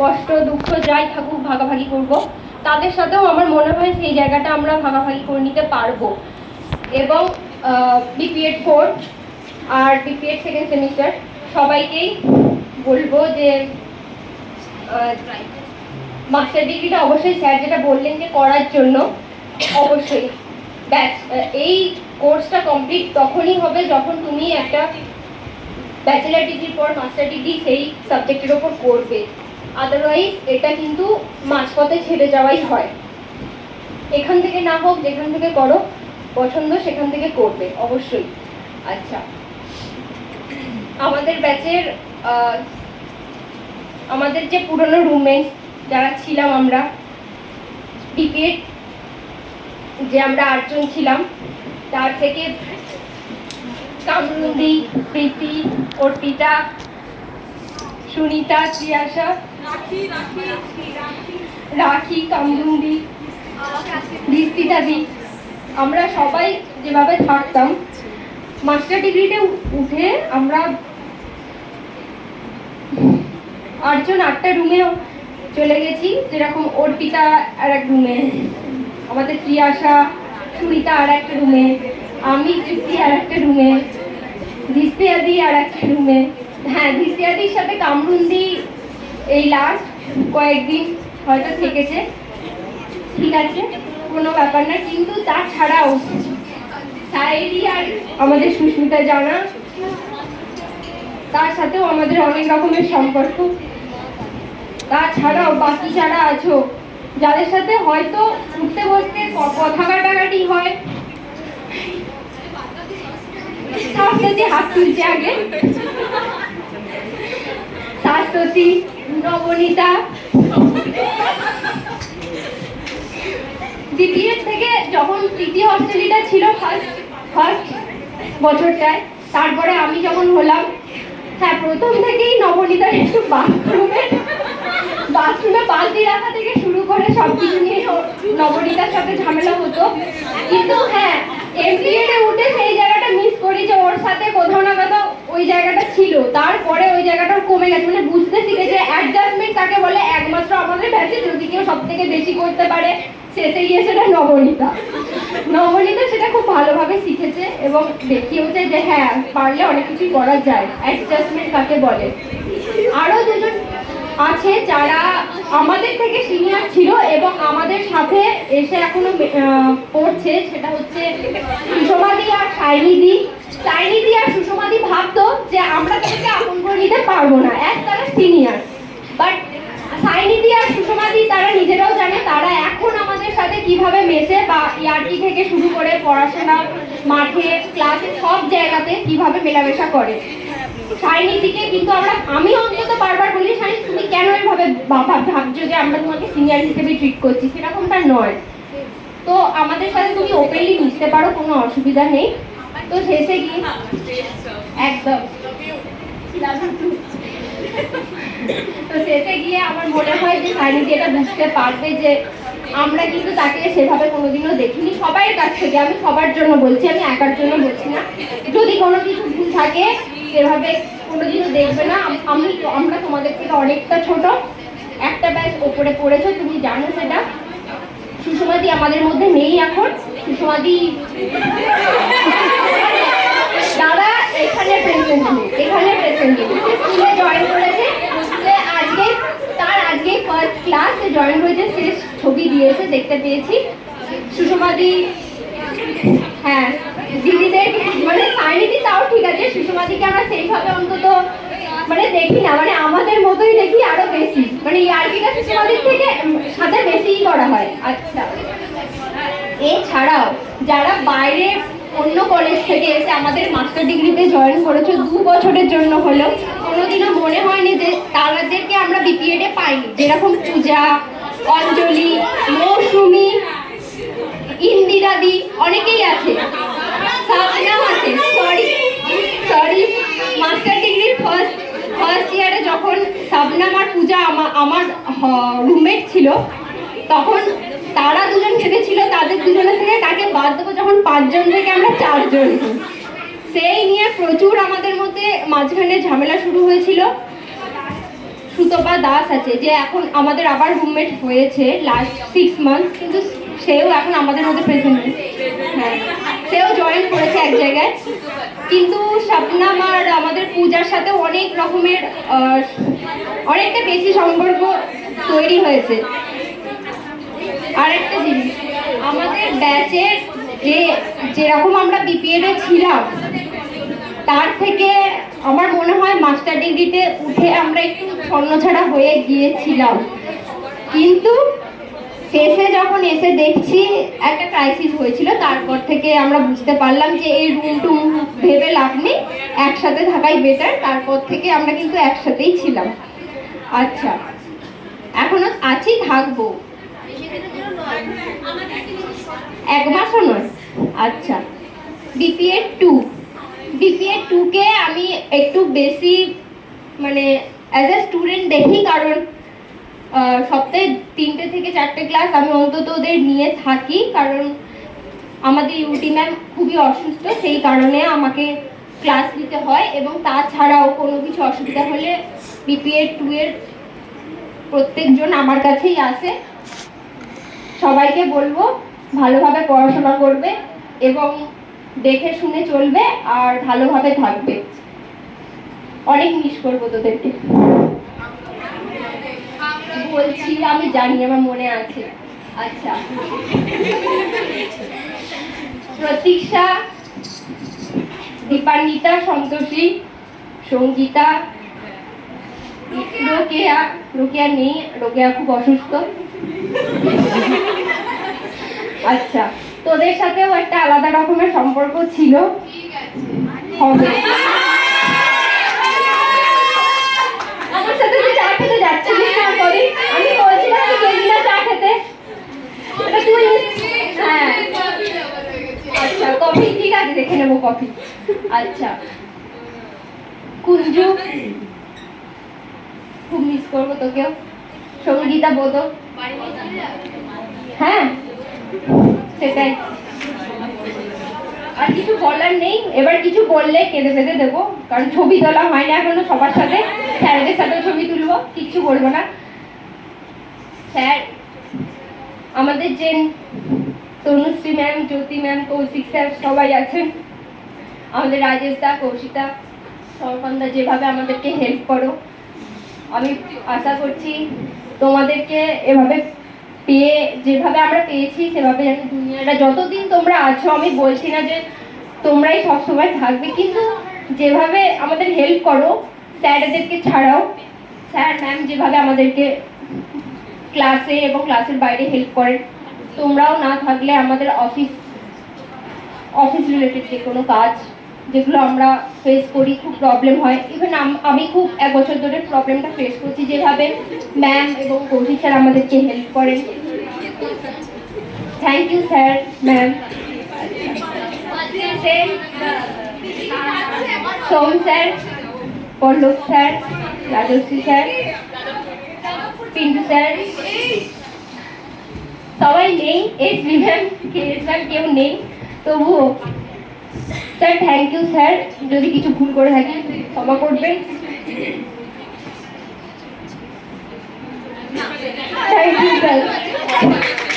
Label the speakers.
Speaker 1: কষ্ট, দুঃখ, যাই থাকুক, ভাগাভাগি করব। তাদের সাথেও আমার মনে হয় সেই জায়গাটা আমরা ভাগাভাগি করে নিতে পারব। এবং বিপিএড ফোর আর বিপিএড সেকেন্ড সেমিস্টার সবাইকেই বলব যে মাস্টার ডিগ্রিটা অবশ্যই স্যার যেটা বললেন যে করার জন্য, অবশ্যই। ব্যাস, এই কোর্সটা কমপ্লিট তখনই হবে যখন তুমি একটা ব্যাচেলার ডিগ্রির পর মাস্টার ডিগ্রি সেই সাবজেক্টের ওপর করবে। আদারওয়াইজ এটা কিন্তু মাঝপথে ছেড়ে যাওয়াই হয়। এখান থেকে না হোক, যেখান থেকে করো, পছন্দ সেখান থেকে করবে, অবশ্যই। আচ্ছা। আমাদের ব্যাচের আমাদের যে পুরনো রুমমেটস যারা ছিলাম আমরা ডিপিএড যে আমরা আটজন ছিলাম, তার থেকে কামরুন্দি, প্রীতি, অর্পিতা, সুনিতা, ত্রিয়াশা রাখি কামরুন্দি দৃষ্টিদাদি আমরা সবাই যেভাবে থাকতাম, মাস্টার ডিগ্রিতে উঠে আমরা আটজন, আটটা রুমে চলে গেছি। যেরকম অর্পিতা আর এক রুমে আমাদের প্রিয়াশা সুরিতা আর একটা রুমে আমি, তৃপ্তি আর একটা রুমে ধিস্তিয়াদি আর একটা রুমে হ্যাঁ ধিস্তিয়াদির সাথে কামরুন্দি এই লাস্ট কয়েকদিন হয়তো থেকেছে। ঠিক আছে, কোনো ব্যাপার না, কিন্তু তাছাড়াও সাইরি আর আমাদের সুস্মিতা জানা, তার সাথেও আমাদের অনেক রকমের সম্পর্ক। তাছাড়াও বাকি যারা আছো, যাদের সাথে হয়তো উঠতে বসতে কথা কাটাকাটি হয় শাশ্বতী হাত তুলছে আগে। শাশ্বতী নবনীতা। দ্বিতীয়ের থেকে যখন তৃতীয় হস্টেলিটা ছিল ফার্স্ট ফার্স্ট বছরটায়, তারপরে আমি যখন হলাম হ্যাঁ প্রথম থেকেই নবনীতার একটু বাথরুমে বাথরুমে বালতি রাখা থেকে শুরু করে সব কিছু নিয়ে নবনীতার সাথে ঝামেলা হতো। কিন্তু হ্যাঁ এমপিএতে উঠে সেই জায়গাটা মিস করি যে ওর সাথে কোথাও না কোথাও ওই জায়গাটা ছিল। তারপরে ওই জায়গাটা কমে গেছে মানে বুঝতে শিখেছে অ্যাডজাস্টমেন্ট তাকে বলে একমাত্র আমাদের ব্যাচে যদি কেউ সব থেকে বেশি করতে পারে শেষে গিয়ে সেটা নবনীতা। নবনীতা সেটা খুব ভালোভাবে শিখেছে এবং দেখিয়েওছে যে হ্যাঁ পারলে অনেক কিছুই করা যায় অ্যাডজাস্টমেন্ট কাকে বলে। আরও দুজন আছে যারা আমাদের থেকে সিনিয়র ছিল এবং আমাদের সাথে এসে এখনও পড়ছে, সেটা হচ্ছে সুষমাদি আর সাইনিদি। সাইনিদি আর সুষমাদি ভাবতো যে আমরা তাদেরকে আপন করে নিতে পারব না, এক তারা সিনিয়র বাট সাইনিদি আর সুষমাদি তারা নিজেরাও জানে, তারা এখন আমাদের সাথে কীভাবে মেশে বা ইয়ার্কি থেকে শুরু করে পড়াশোনা, মাঠে ক্লাসে সব জায়গাতে কীভাবে মেলামেশা করে। সাইনিদিকে কিন্তু আমরা, আমি অন্তত বারবার বলি সাইনি তুমি কেন এভাবে ভাবছ যে আমরা তোমাকে সিনিয়র হিসেবে ট্রিট করছি? সেরকমটা নয়। তো আমাদের সাথে তুমি ওপেনলি মিশতে পারো, কোনো অসুবিধা নেই। তো শেষে গিয়ে, একদম। তো শেষে গিয়ে আমার মনে হয় যে সাইনিদি এটা বুঝতে পারবে যে আমরা কিন্তু তাকে সেভাবে কোনোদিনও দেখিনি। সবার কাছ থেকে আমি সবার জন্য বলছি, আমি একার জন্য বলছি না। যদি কোনো কিছু ভুল থাকে, সেভাবে কোনোদিনও দেখবে না। আমি আমরা তোমাদের থেকে অনেকটা ছোট। একটা ব্যাচ ওপরে পড়েছো, তুমি জানো সেটা। সুষমাদি আমাদের মধ্যে নেই এখন। সুষমাদি দাদা এখানে প্রেজেন্ট নেই এখানে প্রেজেন্ট নেই স্কুলে জয়েন করেছে সে আজকে তার আজকে ক্লাস জয়েন হয়েছে, সে ছবি দিয়েছে, দেখতে পেয়েছি। সুষমাদি হ্যাঁ দিদিদের মানে সাইনিদি তাও ঠিক আছে, সুষমাদিকে আমরা সেইভাবে অন্তত মানে দেখি না মানে আমাদের মতোই দেখি আরও বেশি। মানে ইয়ার্কিটা সুষমাদির থেকে সাথে বেশিই করা হয়। আচ্ছা। এছাড়াও, যারা বাইরে অন্য কলেজ থেকে এসে আমাদের মাস্টার ডিগ্রিতে জয়েন করেছে, দু বছরের জন্য হলেও কোনোদিনও মনে হয়নি যে তাদেরকে আমরা বিপিএডে পাইনি। যেরকম পূজা, অঞ্জলি, মৌসুমি, ইন্দিরাদি, অনেকেই আছে। সাবনাম আছে। সরি সরি মাস্টার ডিগ্রির ফার্স্ট ফার্স্ট ইয়ারে যখন সাবনাম আর পূজা আমা- আমার রুমমেট ছিল, তখন তারা দুজন ভেবেছিল তাদের দুজনের থেকে তাকে বাদ দেবো যখন পাঁচজন থেকে আমরা চারজন। সেই নিয়ে প্রচুর আমাদের মধ্যে মাঝখানে ঝামেলা শুরু হয়েছিল। সুতপা দাস আছে, যে এখন আমাদের আবার রুমমেট হয়েছে লাস্ট সিক্স মান্থস কিন্তু সেও এখন আমাদের মধ্যে প্রেজেন্ট হ্যাঁ সেও জয়েন করেছে এক জায়গায়। কিন্তু স্বপ্নাম আর আমাদের পূজার সাথে অনেক রকমের অনেকটা বেশি সম্পর্ক তৈরি হয়েছে। আরেকটা জিনিস, আমাদের ব্যাচের যে যেরকম আমরা বিপিএডে ছিলাম, তার থেকে আমার মনে হয় মাস্টার ডিগ্রিতে উঠে আমরা একটু ছন্নছাড়া হয়ে গিয়েছিলাম। কিন্তু শেষে যখন এসে দেখছি একটা ক্রাইসিস হয়েছিল, তারপর থেকে আমরা বুঝতে পারলাম যে এই রুম টুম ভেবে লাভ নেই, একসাথে থাকাই বেটার তারপর থেকে আমরা কিন্তু একসাথেই ছিলাম। আচ্ছা এখনও আছি, থাকব। এক মাসও নয়। আচ্ছা। বিপিএ টু বিপিএ টুকে আমি একটু বেশি মানে অ্যাজ এ স্টুডেন্ট দেখি কারণ সপ্তাহে তিনটে থেকে চারটে ক্লাস আমি অন্তত ওদের নিয়ে থাকি কারণ আমাদের ইউটি ম্যাম খুবই অসুস্থ, সেই কারণে আমাকে ক্লাস দিতে হয় এবং তাছাড়াও কোনো কিছু অসুবিধা হলে বিপিএ টু এর প্রত্যেকজন আমার কাছেই আসে। সবাইকে বলব ভালোভাবে পড়াশোনা করবে এবং দেখে শুনে চলবে আর ভালোভাবে থাকবে। অনেক মিস করব তোদেরকে। বলছি, আমি জানি, আমার মনে আছে। আচ্ছা। প্রতীক্ষা, দীপান্বিতা, সন্তোষী, সঙ্গীতা, রোকেয়া রোকেয়া নেই, রোকেয়া খুব অসুস্থ। আচ্ছা তোদের সাথেও একটা আলাদা রকমের সম্পর্ক ছিল? হবে। আমার সাথে চা খেতে না আমি চা খেতে। হ্যাঁ। আচ্ছা কফি? ঠিক আছে, দেখে নেব কফি। আচ্ছা। খুব মিস করব তোকেও। সঙ্গীতা বোধক? হ্যাঁ। সেটাই। আর কিছু বলার নেই, এবার কিছু বললে কেঁদে ফেঁদে দেবো, কারণ ছবি তোলা হয় না এখনও সবার সাথে। স্যারদের সাথেও ছবি তুলবো, কিচ্ছু বলব না। স্যার, আমাদের যে Tanushree ma'am, Jyoti ma'am, Kaushik sir সবাই আছেন। আমাদের রাজেশ দা কৌশিতা সরকন্দা যেভাবে আমাদেরকে হেল্প করো। আমি আশা করছি তোমাদেরকে এভাবে পেয়ে, যেভাবে আমরা পেয়েছি, সেভাবে যেন দুনিয়াটা যতদিন তোমরা আছো, আমি বলছি না যে তোমরাই সবসময় থাকবে, কিন্তু যেভাবে আমাদের হেল্প করো স্যারদেরকে ছাড়াও স্যার ম্যাম যেভাবে আমাদেরকে ক্লাসে এবং ক্লাসের বাইরে হেল্প করেন, তোমরাও না থাকলে আমাদের অফিস অফিস রিলেটেড যে কোনো কাজ যেগুলো আমরা ফেস করি, খুব প্রবলেম হয়। ইভেন আমি খুব এক বছর ধরে প্রবলেমটা ফেস করছি, যেভাবে ম্যাম এবং কৌশিক স্যার আমাদেরকে হেল্প করেন। Thank you sir ma'am Som sir Pallab sir Rajashree sir Pintu sir সবাই নেই S B ma'am K S ma'am কেউ নেই তবুও স্যার থ্যাংক ইউ স্যার যদি কিছু ভুল করে থাকি ক্ষমা করবেন Thank you, sir.